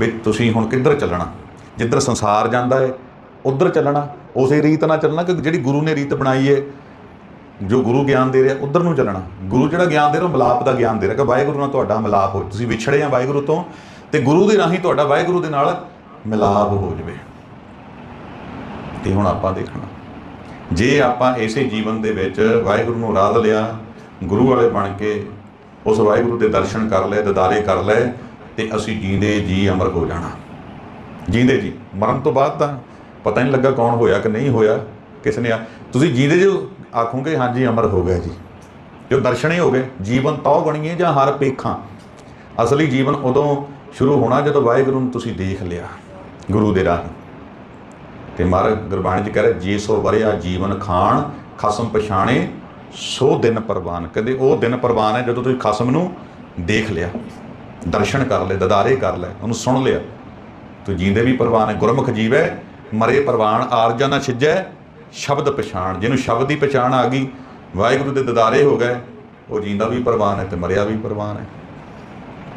ਵੀ ਤੁਸੀਂ ਹੁਣ ਕਿੱਧਰ ਚੱਲਣਾ? ਜਿੱਧਰ ਸੰਸਾਰ ਜਾਂਦਾ ਹੈ ਉਧਰ ਚੱਲਣਾ। ਉਸੇ ਰੀਤ ਨਾਲ ਚੱਲਣਾ ਕਿ ਜਿਹੜੀ ਗੁਰੂ ਨੇ ਰੀਤ ਬਣਾਈ ਹੈ ਜੋ ਗੁਰੂ ਗਿਆਨ ਦੇ ਰਿਹਾ, ਉਧਰ ਨੂੰ ਚੱਲਣਾ। ਗੁਰੂ ਜਿਹੜਾ ਗਿਆਨ ਦੇ ਰਿਹਾ, ਉਹ ਮਿਲਾਪ ਦਾ ਗਿਆਨ ਦੇ ਰਿਹਾ ਕਿ ਵਾਹਿਗੁਰੂ ਨਾਲ ਤੁਹਾਡਾ ਮਿਲਾਪ ਹੋ ਤੁਸੀਂ ਵਿਛੜੇ ਆ ਵਾਹਿਗੁਰੂ ਤੋਂ ਤੇ ਗੁਰੂ ਦੇ ਰਾਹੀਂ ਤੁਹਾਡਾ ਵਾਹਿਗੁਰੂ ਦੇ ਨਾਲ ਮਿਲਾਪ ਹੋ ਜਾਵੇ। ਤੇ ਹੁਣ ਆਪਾਂ ਦੇਖਣਾ। ਜੇ ਆਪਾਂ ਇਸੇ ਜੀਵਨ ਦੇ ਵਿੱਚ ਵਾਹਿਗੁਰੂ ਨੂੰ ਰਾਧ ਲਿਆ, ਗੁਰੂ ਵਾਲੇ ਬਣ ਕੇ ਉਸ ਵਾਹਿਗੁਰੂ ਦੇ ਦਰਸ਼ਨ ਕਰ ਲਏ, ਦਿਦਾਰੇ ਕਰ ਲਏ ਤੇ ਅਸੀਂ ਜੀਂਦੇ ਜੀ ਅਮਰ ਹੋ ਜਾਣਾ। ਜੀਂਦੇ ਜੀ। ਮਰਨ ਤੋਂ ਬਾਅਦ ਤਾਂ ਪਤਾ ਨਹੀਂ ਲੱਗਾ ਕੌਣ ਹੋਇਆ ਕਿ ਨਹੀਂ ਹੋਇਆ। ਕਿਸ ਨੇ ਆ ਤੁਸੀਂ ਜੀਂਦੇ ਜੋ ਆਖੋਗੇ, ਹਾਂਜੀ, ਅਮਰ ਹੋ ਗਿਆ ਜੀ। ਜੋ ਦਰਸ਼ਨ ਹੋ ਗਏ, ਜੀਵਨ ਤਉ ਬਣੀਏ ਜਾਂ ਹਰ ਪੇਖਾਂ। ਅਸਲੀ ਜੀਵਨ ਉਦੋਂ ਸ਼ੁਰੂ ਹੋਣਾ ਜਦੋਂ ਵਾਹਿਗੁਰੂ ਨੂੰ ਤੁਸੀਂ ਦੇਖ ਲਿਆ, ਗੁਰੂ ਦੇ ਰਾਹ ਤੇ ਮਹਾਰਾਜ ਗੁਰਬਾਣੀ ਚ ਕਹਿ ਰਿਹਾ, ਜੇ ਸੋ ਵਰਿਆ ਜੀਵਨ ਖਾਣ, ਖਸਮ ਪਛਾਣੇ, ਸੋ ਦਿਨ ਪ੍ਰਵਾਨ। ਕਹਿੰਦੇ ਉਹ ਦਿਨ ਪ੍ਰਵਾਨ ਹੈ ਜਦੋਂ ਤੁਸੀਂ ਖਸਮ ਨੂੰ ਦੇਖ ਲਿਆ। ਦਰਸ਼ਨ ਕਰ ਲਏ ਦਦਾਰੇ ਕਰ ਲਏ ਉਹਨੂੰ ਸੁਣ ਲਿਆ। ਤੂੰ ਜੀਂਦੇ ਵੀ ਪ੍ਰਵਾਨ ਹੈ, ਗੁਰਮੁਖ ਜੀਵੈ ਮਰੇ ਪ੍ਰਵਾਨ, ਆਰਜਾ ਨਾ ਛਿਜੈ, ਸ਼ਬਦ ਪਛਾਣ। ਜਿਹਨੂੰ ਸ਼ਬਦ ਦੀ ਪਛਾਣ ਆ ਗਈ, ਵਾਹਿਗੁਰੂ ਦੇ ਦਦਾਰੇ ਹੋ ਗਏ, ਉਹ ਜੀਂਦਾ ਵੀ ਪ੍ਰਵਾਨ ਹੈ ਤੇ ਮਰਿਆ ਵੀ ਪ੍ਰਵਾਨ ਹੈ।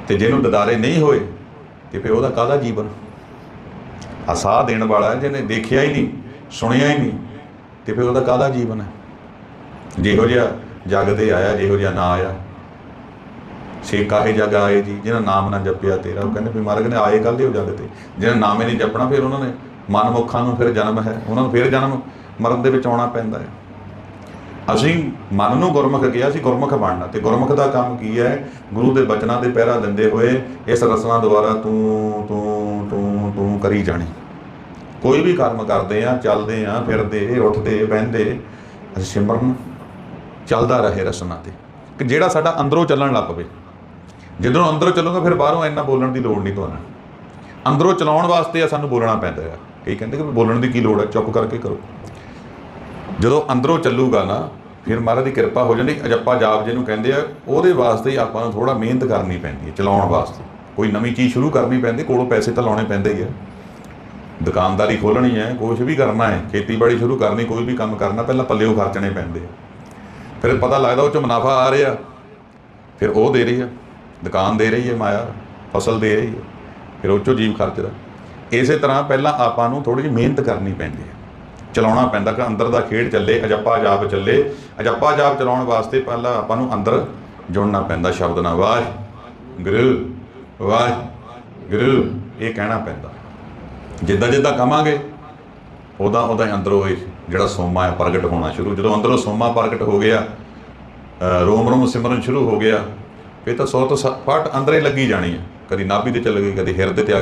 ਤੇ ਜਿਹਨੂੰ ਦਦਾਰੇ ਨਹੀਂ ਹੋਏ, ਤੇ ਫਿਰ ਉਹਦਾ ਕਾਹਦਾ ਜੀਵਨ? ਆ ਸਾਹ ਦੇਣ ਵਾਲਾ ਜਿਹਨੇ ਦੇਖਿਆ ਹੀ ਨਹੀਂ, ਸੁਣਿਆ ਹੀ ਨਹੀਂ, ਤੇ ਫਿਰ ਉਹਦਾ ਕਾਹਦਾ ਜੀਵਨ ਹੈ? ਜਿਹੋ ਜਿਹਾ ਜਗ ਤੇ ਆਇਆ, ਜਿਹੋ ਜਿਹਾ ਨਾ ਆਇਆ। ਸੇ ਕਾਹੇ ਜਗ ਆਏ ਜੀ, ਜਿਹਨਾਂ ਨਾਮ ਨਾ ਜਪਿਆ ਤੇਰਾ। ਉਹ ਕਹਿੰਦੇ ਵੀ ਮਾਰਗ ਨੇ ਆਏ ਕੱਲ ਉਹ ਜਗ ਤੇ। ਜਿਹਨਾਂ ਨਾਮੇ ਨਹੀਂ ਜਪਣਾ ਫਿਰ ਉਹਨਾਂ ਨੇ। ਮਨਮੁਖਾਂ ਨੂੰ ਫਿਰ ਜਨਮ ਹੈ। ਉਹਨਾਂ ਨੂੰ ਫਿਰ ਜਨਮ ਮਰਨ ਦੇ ਵਿੱਚ ਆਉਣਾ ਪੈਂਦਾ ਹੈ। ਅਸੀਂ ਮਨ ਨੂੰ ਗੁਰਮੁਖ ਕਿਹਾ ਅਸੀਂ ਗੁਰਮੁਖ ਬਣਨਾ। ਤੇ ਗੁਰਮੁਖ ਦਾ ਕੰਮ ਕੀ ਹੈ? ਗੁਰੂ ਦੇ ਬਚਨਾਂ ਦੇ ਪਹਿਰਾ ਦਿੰਦੇ ਹੋਏ ਇਸ ਰਸਨਾ ਦੁਆਰਾ ਤੂੰ ਤੂੰ ਤੂੰ ਤੂੰ ਕਰੀ ਜਾਣੀ। ਕੋਈ ਵੀ ਕੰਮ ਕਰਦੇ ਆ, ਚੱਲਦੇ ਆ, ਫਿਰਦੇ, ਉੱਠਦੇ, ਬਹਿੰਦੇ, ਅਸੀਂ ਸਿਮਰਨ ਚੱਲਦਾ ਰਹੇ ਰਸਨਾ ਤੇ। ਕਿ ਜਿਹੜਾ ਸਾਡਾ ਅੰਦਰੋਂ ਚੱਲਣ ਲੱਗ ਪਵੇ। ਜਦੋਂ ਅੰਦਰੋਂ ਚੱਲੂਗਾ, ਫਿਰ ਬਾਹਰੋਂ ਇੰਨਾ ਬੋਲਣ ਦੀ ਲੋੜ ਨਹੀਂ ਤੁਹਾਨੂੰ। ਅੰਦਰੋਂ ਚਲਾਉਣ ਵਾਸਤੇ ਆ, ਸਾਨੂੰ ਬੋਲਣਾ ਪੈਂਦਾ ਹੈ ਕਈ ਕਹਿੰਦੇ ਕਿ ਬੋਲਣ ਦੀ ਕੀ ਲੋੜ ਹੈ ਚੁੱਪ ਕਰਕੇ ਕਰੋ। ਜਦੋਂ ਅੰਦਰੋਂ ਚੱਲੂਗਾ ਨਾ, ਫਿਰ ਮਹਾਰਾਜ ਦੀ ਕਿਰਪਾ ਹੋ ਜਾਂਦੀ। ਅਜੱਪਾ ਜਾਪ ਜਿਹਨੂੰ ਕਹਿੰਦੇ ਆ, ਉਹਦੇ ਵਾਸਤੇ ਆਪਾਂ ਨੂੰ ਥੋੜਾ ਮਿਹਨਤ ਕਰਨੀ ਪੈਂਦੀ ਹੈ ਚਲਾਉਣ ਵਾਸਤੇ। ਕੋਈ ਨਵੀਂ ਚੀਜ਼ ਸ਼ੁਰੂ ਕਰਨੀ ਪੈਂਦੀ, ਕੋਲੋਂ ਪੈਸੇ ਤਾਂ ਲਾਉਣੇ ਪੈਂਦੇ ਹੀ ਆ। ਦੁਕਾਨਦਾਰੀ ਖੋਲਣੀ ਹੈ ਕੁਝ ਵੀ ਕਰਨਾ ਹੈ, ਖੇਤੀਬਾੜੀ ਸ਼ੁਰੂ ਕਰਨੀ, ਕੋਈ ਵੀ ਕੰਮ ਕਰਨਾ, ਪਹਿਲਾਂ ਪੱਲਿਓ ਖਰਚਣੇ ਪੈਂਦੇ ਆ। ਫਿਰ ਪਤਾ ਲੱਗਦਾ ਉਹ ਚ ਮੁਨਾਫਾ ਆ ਰਿਹਾ। ਫਿਰ ਉਹ ਦੇ ਰਹੀ ਆ। ਦੁਕਾਨ ਦੇ ਰਹੀ ਹੈ ਮਾਇਆ, ਫਸਲ ਦੇ ਰਹੀ ਹੈ, ਫਿਰ ਉਹ ਚੋਂ ਜੀਵ ਖਰਚਦਾ ਇਸੇ ਤਰ੍ਹਾਂ ਪਹਿਲਾਂ ਆਪਾਂ ਨੂੰ ਥੋੜੀ ਜਿਹੀ ਮਿਹਨਤ ਕਰਨੀ ਪੈਂਦੀ ਹੈ। ਚਲਾਉਣਾ ਪੈਂਦਾ ਕਿ ਅੰਦਰ ਦਾ ਖੇਡ ਚੱਲੇ, ਅਜੱਪਾ ਜਾਪ ਚੱਲੇ। ਅਜੱਪਾ ਜਾਪ ਚਲਾਉਣ ਵਾਸਤੇ ਪਹਿਲਾਂ ਆਪਾਂ ਨੂੰ ਅੰਦਰ ਜੁੜਨਾ ਪੈਂਦਾ, ਸ਼ਬਦ ਨਾਲ ਵਾਹ ਗੁਰੂ ਵਾਹ ਗੁਰੂ ਇਹ ਕਹਿਣਾ ਪੈਂਦਾ। ਜਿੱਦਾਂ ਜਿੱਦਾਂ ਕਮਾਂਗੇ, ਉਹਦਾ ਉਹਦਾ ਅੰਦਰੋਂ ਇਹ ਜਿਹੜਾ ਸੋਮਾ ਹੈ ਪ੍ਰਗਟ ਹੋਣਾ ਸ਼ੁਰੂ। ਜਦੋਂ ਅੰਦਰੋਂ ਸੋਮਾ ਪ੍ਰਗਟ ਹੋ ਗਿਆ ਰੋਮ ਰੋਮ ਸਿਮਰਨ ਸ਼ੁਰੂ ਹੋ ਗਿਆ ਇਹ ਤਾਂ ਸੌ ਤੋਂ ਸ- ਫਟ ਅੰਦਰੇ ਲੱਗੀ ਜਾਣੀ ਹੈ। ਕਦੀ ਨਾਭੀ ਤੇ ਚੱਲ ਗਈ, ਕਦੀ ਹਿਰਦੇ ਤੇ ਆ